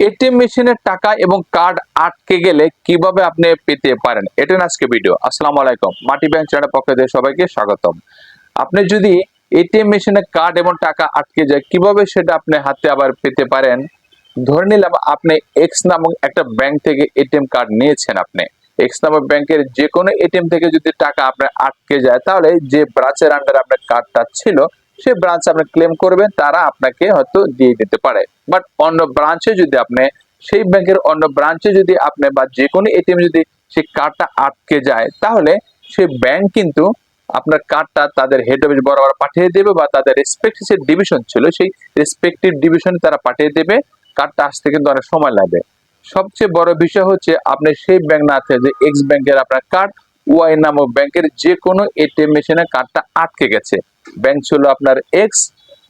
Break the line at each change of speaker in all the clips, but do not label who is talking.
ATM মেশিনের টাকা এবং কার্ড আটকে গেলে কীভাবে আপনি পেতে পারেন? এটা আজকে ভিডিও আসসালামু আলাইকুম। মাটি ব্যাংক চ্যানেল পক্ষ থেকে সবাইকে স্বাগতম। আপনি যদি এটিএম মেশিনে কার্ড এবং টাকা আটকে যায়, কীভাবে সেটা আপনি হাতে আবার পেতে পারেন? ধরে নিলাম আপনি এক্স নামক একটা ব্যাংক থেকে এটিএম কার্ড নিয়েছেন আপনি। এক্স নামক ব্যাংকের যে কোনো এটিএম থেকে যদি টাকা আপনার আটকে যায়, তাহলে যে ব্রাঞ্চের আন্ডারে আপনার কার্ডটা ছিল সে ব্রাঞ্চ আপনি ক্লেম করবেন, তারা আপনাকে হয়তো দিয়ে দিতে পারে। বাট অন্য ব্রাঞ্চে যদি আপনি, সেই ব্যাংকের অন্য ব্রাঞ্চে যদি আপনি বা যে কোনো এটিএম যদি সেই কার্ডটা আটকে যায়, তাহলে সেই ব্যাংক কিন্তু আপনার কার্ডটা তাদের হেড অফিস বরাবর পাঠিয়ে দেবে বা তাদের রেসপেক্টিভ যে ডিভিশন ছিল, সেই রেসপেক্টিভ ডিভিশনে তারা পাঠিয়ে দেবে। কার্ডটা আসতে কিন্তু অনেক সময় লাগবে সবচেয়ে বড় বিষয় হচ্ছে, আপনি সেই ব্যাংক না থেকে যে এক্স ব্যাংকের আপনার কার্ড ওয়াই নামক ব্যাংকের যে কোনো এটিএম মেশিনে কার্ডটা আটকে গেছে। ব্যাংক ছিল আপনার এক্স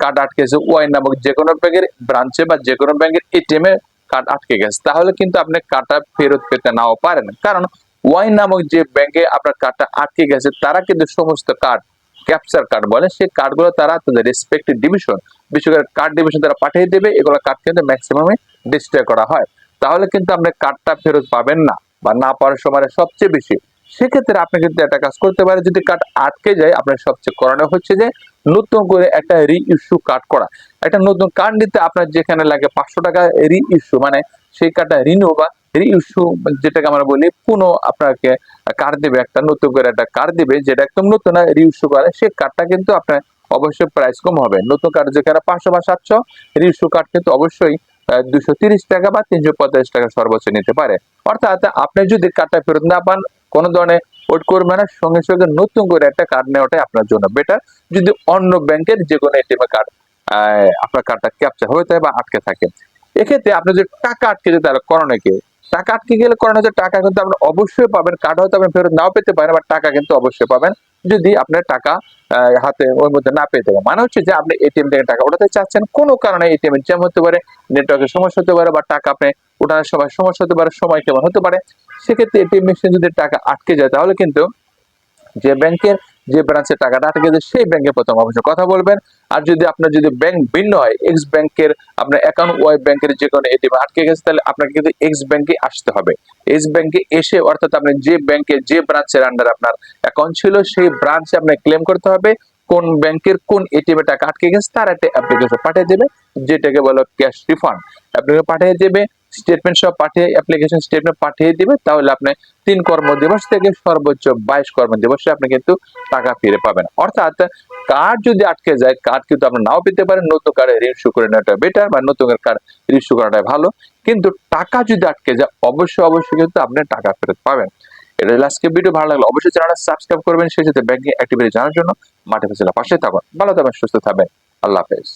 কার্ড আটকেছে ওয়াই নামক যে কোনো ব্যাংকের ব্রাঞ্চে বা যে কোনো ব্যাংকের এটিএম এ কার্ড আটকে গেছে। তাহলে কিন্তু আপনি কার্ডটা ফেরত পেতে নাও পারেন। কারণ ওয়াই নামক যে ব্যাংকে আপনার কার্ডটা আটকে গেছে, তারা কিন্তু সমস্ত কার্ড ক্যাপচার কার্ড বলে, সেই কার্ডগুলো তারা তাদের রেসপেক্টিভ ডিভিশন বিশেষ করে কার্ড ডিভিশন তারা পাঠিয়ে দেবে, এগুলো কার্ড কিন্তু ম্যাক্সিমামে ডিসপ্লে করা হয়। তাহলে কিন্তু আপনি কার্ডটা ফেরত পাবেন না বা না পাওয়ার সময় সবচেয়ে বেশি। সেক্ষেত্রে আপনি কিন্তু একটা কাজ করতে পারেন, যদি কার্ড আটকে যায়, আপনার সবচেয়ে করণীয় হচ্ছে যে নতুন করে একটা রি ইস্যু কার্ড করা। একটা নতুন কার্ড নিতে আপনার যেখানে লাগে পাঁচশো টাকা রি ইস্যু মানে সেই কার্ডটা রিনিউ বা রি ইস্যু যেটাকে আমরা বলি, পুনঃ আপনাকে কার্ড দিবে, একটা নতুন করে একটা কার্ড দিবে, যেটা একদম নতুন রি ইস্যু করে, সেই কার্ডটা কিন্তু আপনার অবশ্যই প্রাইস কম হবে। নতুন কার্ড যেখানে পাঁচশো বা সাতশো রি ইস্যু কার্ড কিন্তু অবশ্যই দুশো তিরিশ টাকা বা তিনশো পঁয়তাল্লিশ টাকা সর্বোচ্চ নিতে পারে। অর্থাৎ আপনি যদি কার্ডটা ফেরত না পান, কোনো ধরনের ওয়েট করবে না, সঙ্গে সঙ্গে নতুন করে একটা কার্ড নেওয়াটাই আপনার জন্য বেটার যদি অন্য ব্যাংকের যে কোনো এটিএম কার্ড আপনার কার্ডটা ক্যাপচার হয়ে থাকে বা আটকে থাকে। এক্ষেত্রে আপনি যদি টাকা আটকে যেতে তাহলে করণে কি? টাকা আটকে গেলে করণে হচ্ছে টাকা কিন্তু আপনি অবশ্যই পাবেন কার্ড হয়তো আপনি ফেরত নাও পেতে পারেন বা টাকা কিন্তু অবশ্যই পাবেন। যদি আপনার টাকা হাতে ওর মধ্যে না পেয়ে থাকেন। মানে হচ্ছে যে আপনি এটিএম থেকে টাকা ওঠাতে চাচ্ছেন, কোনো কারণে এটিএম জ্যাম হতে পারে, নেটওয়ার্কের সমস্যা হতে পারে বা টাকা আপনি ওঠানোর সময় সমস্যা হতে পারে, সময় কেমন হতে পারে, সেক্ষেত্রে এটিএম মেশিন যদি টাকা আটকে যায়, তাহলে কিন্তু যে ব্যাংকের যে ব্রাঞ্চে টাকাটা আটকে যায় সেই ব্যাংকে প্রথম অবশ্যই কথা বলবেন। আর যদি আপনার যদি ব্যাংক ভিন্ন হয় এক্স ব্যাংকের আপনার অ্যাকাউন্ট ওয়াই ব্যাংকের যে কোনো এটিএম আটকে গেছে, তাহলে আপনাকে কিন্তু এক্স ব্যাংকে আসতে হবে। এক্স ব্যাংকে এসে অর্থাৎ আপনি যে ব্যাংকে যে ব্রাঞ্চের আন্ডার আপনার অ্যাকাউন্ট ছিল, সেই ব্রাঞ্চে আপনাকে ক্লেম করতে হবে। কোন ব্যাংকের কোন এটিএম এ টাকা আটকে গেছে, তার একটা অ্যাপ্লিকেশন পাঠিয়ে দেবে, যেটাকে বলো ক্যাশ রিফান্ড অ্যাপ্লিকেশন পাঠিয়ে দেবে স্টেটমেন্ট সব পাঠিয়ে অ্যাপ্লিকেশন স্টেটমেন্ট পাঠিয়ে দিবে, তাহলে আপনি তিন কর্মদিবস থেকে সর্বোচ্চ বাইশ কর্মদিবসে আপনি কিন্তু টাকা ফিরে পাবেন। অর্থাৎ কার্ড যদি আটকে যায় কার্ড কিন্তু আপনি নাও পেতে পারেন, নতুন কার্ডে রিস্যু করে নেওয়াটা বেটার বা নতুন কার্ড রিস্যু করাটা ভালো। কিন্তু টাকা যদি আটকে যায়, অবশ্যই অবশ্যই কিন্তু আপনি টাকা ফেরত পাবেন। এটা আজকে ভিডিও ভালো লাগল অবশ্যই চ্যানেলটা সাবস্ক্রাইব করবেন, সেই সাথে ব্যাংকিং অ্যাক্টিভিটি জানার জন্য মাঠে ফেসিলা পাশে থাকুন। ভালো থাকবেন, সুস্থ থাকবেন। আল্লাহ হাফেজ।